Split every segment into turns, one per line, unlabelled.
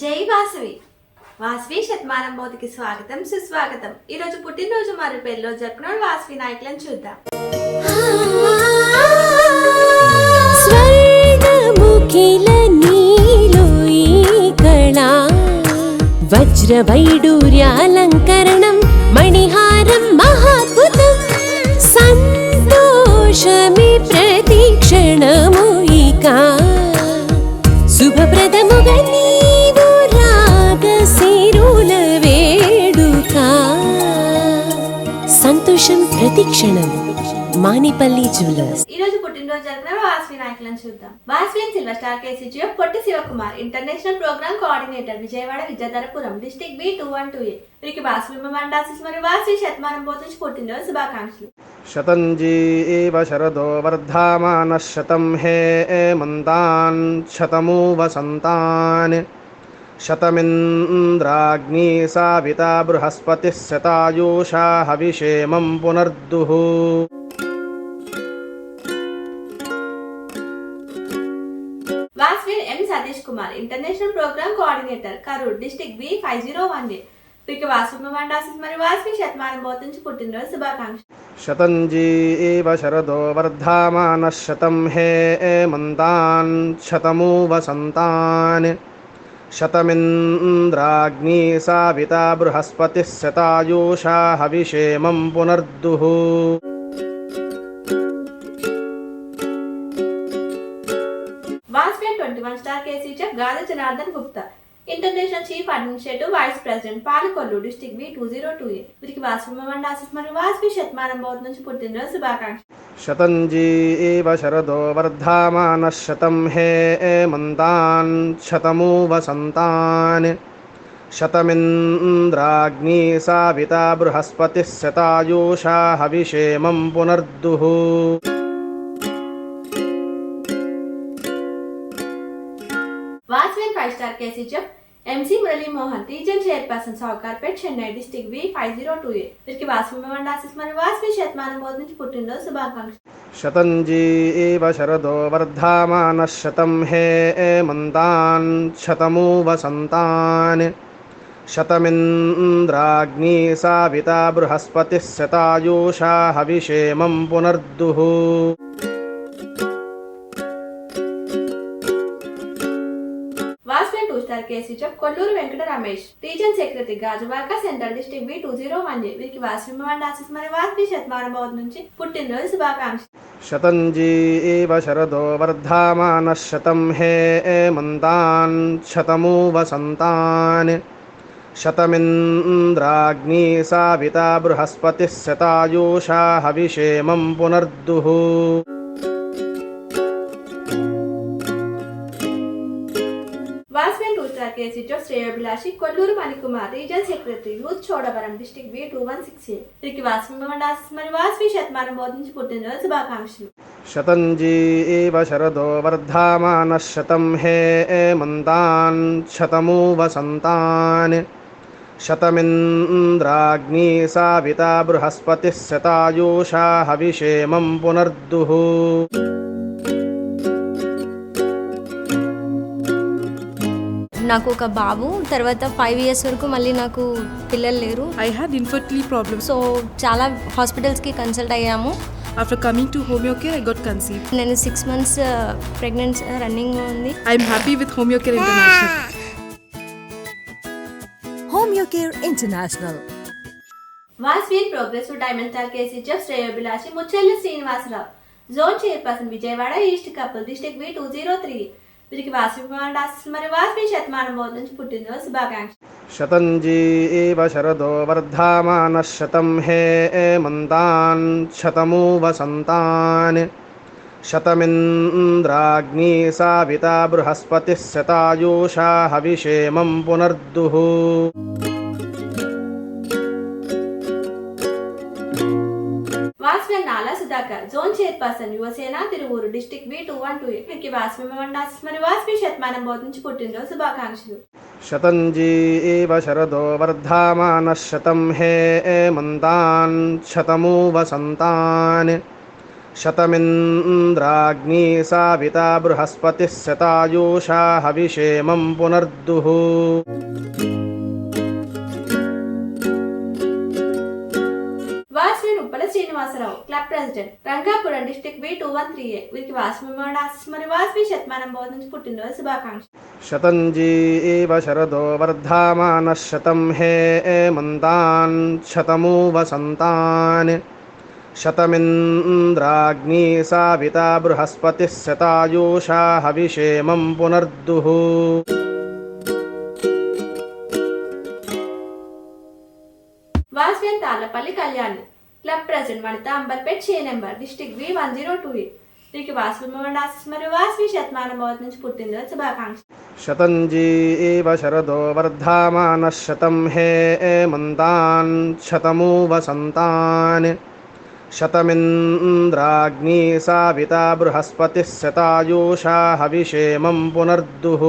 జై వాసవి. వాసవి శతమానం బోధికి స్వాగతం సుస్వాగతం. ఈ రోజు పుట్టినరోజు మరియు పెళ్ళిలో జరుపుకున్న వాసవి నాయకులను చూద్దాం.
వజ్ర వైడూర్యాలంకరణం ప్రతి క్షణం మానేపల్లి జ్యువెలర్స్
ఈ రోజు పుట్టినరోజు జరుపుకున్న వాస్ వినాయకులను చూద్దాం was silver star KCGF Potti Shivakumar international programme coordinator Vijayawada Vidyadharapuram district B two one two A వీరికి వాస్ మండాసిస్ మరియు వాసి శతమానం పోతించి పుట్టినరోజు శుభాకాంక్షలు
శతంజీ ఏవ శరదో వర్ధమాన శతం హే మంతాన్ శతమూ వసంతాన్ शतमिन्द्राग्नी साविता बृहस्पतिः शतायुषा हविषेमं पुनर्दुः
Vasavian M Satish Kumar international programme coordinator Karur district B five zero one A వీరికి వాసవి మండాసిస్ మరియు వాసవి శతమానం బోధించి పుట్టినరోజు శుభాకాంక్షలు
शतञ्जी एव शरदो वर्धामानः शतं हे एमन्तान् शतमु वसन्तान् शतमिन्द्राग्नी साविता बृहस्पतिः शतायुषा हविषेमं पुनर्दुः
Vasavian twenty one star KC chef Gali Janardhan Gupta international chief administrative vice president Palakollu district B two zero two A వీరికి వాసవి మండాసిస్ మరియు వాసవి శతమానం బోధ నుంచి పుట్టినరోజు శుభాకాంక్షలు
शतञ्जी एव शरदो वर्धामानः शतं हे एमन्तान् शतमु वसन्तान् शतमिन्द्राग्नी साविता बृहस्पतिः शतायुषा हविषेमं पुनर्दुः।
वासवेन फाइव स्टार कैसी जब एमसी मुरली मोहंती जन शहर पर्सन सौकार चेन्नई डिस्ट्रिक्ट वी 502 ए फिर के वास में मंडा आशीष मारे में शतमान बहुत दिन पुटिन सुबह
शतंजी एव शरदो वर्धामान, शतम हे ए मंदान शतमु वसंतान शतमिन्द्राग्नी साविता बृहस्पतिः शतायुषा हविषेमं पुनर्दुः।
వాస్మెన్ two star కేసీచప్ Kolluru Venkata Ramesh region secretary Gajuwaka central district B two zero one వీరికి వాస్మివ్వండి ఆశిస్మని వాస్మి శతమానుభవం నుంచి పుట్టినరోజు శుభాకాంక్ష
శతంజీ ఏవ శరదో వర్ధమాన శతం హే మంతాన్ శతమూ వసంతాన్ శతమింద్రాగ్ని సావిత బృహస్పతి శతాయూషా హవిషేమం పునర్దుః
ఛానల్ రూత్రా కేసీ జో శ్రేయోభిలాషి Kolluru Manikumar regional secretary Ruth Chodavaram district B two one six వీరికి వాసవి మరియు శతమానం బోధించి పుట్టినరోజు శుభాకాంక్షలు.
శతంజీ శరదో వర్ధమాన శతం హే మంతాన్ శతమూ వసంతాన్ శతమింద్రాగ్ని సావిత బృహస్పతి శతాయూషా హవిషేమం పునర్దుః.
నాకు ఒక బాబు తర్వాత ఫైవ్ ఇయర్స్ వరకు మళ్ళీ నాకు పిల్లలు లేరు
I had infertility problems.
So చాలా హాస్పిటల్స్కి కన్సల్ట్ అయ్యాము
After coming to Homeocare, I got conceived.
నేను సిక్స్ మంత్స్ ప్రెగ్నెన్సీ రన్నింగ్ ఉంది
I'm happy with Homeocare International.
Home Your Care International.
వాస్విన్ progressive diamond star K C chef Sreyobhilashi Muchchelli Srinivasarao zone chairperson Vijayawada east couple district B two zero three వీరికి వాసిమాడాశ్రమరి వాస్మి శతమానుభవం నుంచి పుట్టినరోజు శుభాకాంక్షలు.
శతంజీ ఏవ శరదో వర్ధమాన శతం హే మంతాన్ శతమూ వసంతాన్ శతమింద్రాగ్ని సావిత బృహస్పతి శతాయూషా హవిషేమం పునర్దుః.
वास्मेल नाला सुधाकर जोन चेयरपर्सन युवा सेना तिरुवूर डिस्ट्रिक्ट वी 212 इनके वास्मे मंडा स्मरण वास्मे शतमान बोधन पुटिन रो शुभाकांक्षलु
शरदो वर्धामान शतं हे ए मंदान शतमु वसंतान शतमिन्द्राग्नी साविता बृहस्पतिः शतायुषा हविषेमं पुनर्दुः
Srinivasarao club president Rangapuram district B two one three A వీరికి వాస్మిమాడాస్ శతమానం బోధించి పుట్టినరోజు శుభాకాంక్ష
శతంజీ శరదో వర్ధమాన శతం హే మంతాన్ శతమూ వసంతాన్ శతమింద్రాగ్ని సావిత బృహస్పతి శతాయూషా హవిషేమం పునర్దుః.
వాస్వేతాలపల్లి కళ్యాణి క్లబ్ ప్రజెంట్ వనిత అంబర్పేట్ షే number district V one zero two eight వీరికి వాసుమండ్ ఆశిస్ మరియు వాస్వి శతమాన భవత్ నుంచి పుట్టినరోజు శుభాకాంక్ష
శతంజీ శరదో వర్ధమాన శతం హే మంతాన్ శతమూ వసంతాన్ శతమింద్రాగ్ని సావిత బృహస్పతి శతాయూషా హవిషేమం పునర్దుః.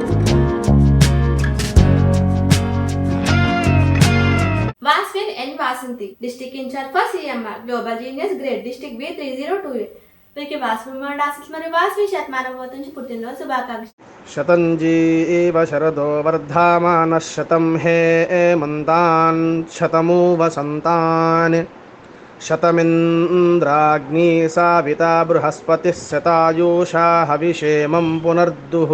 Vasanthi. District incharge for CMR global genius grade district B three zero two A వీరికి వాసుమండ్ ఆశిస్ మరియు వాస్వి శతమానం పుట్టినరోజు శుభాకాంక్షలు
శతంజీ ఏవ శరదో వర్ధమాన శతం హే మంతాన్ శతమూ వసంతాన్ శతమింద్రాగ్ని సావిత బృహస్పతి శతాయూషా హవిషేమం పునర్దుః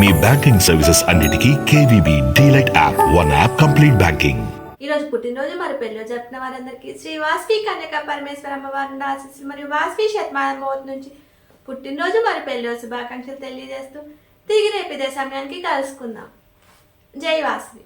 మీ బ్యాంకింగ్ సర్వీసెస్ అన్నిటికీ KVB DLite app one app complete banking.
ఈ రోజు పుట్టినరోజు మరి పెళ్ళి జరుపుకున్న వారందరికీ శ్రీ వాస్వి కన్యక పరమేశ్వర అమ్మవారి ఆశీస్సులు మరియు వాస్వి శతమానం బోధ నుంచి పుట్టినరోజు మరి పెళ్ళి శుభాకాంక్షలు తెలియజేస్తూ తిరిగి రేపు ఇదే సమయానికి కలుసుకుందాం. జై వాస్వి.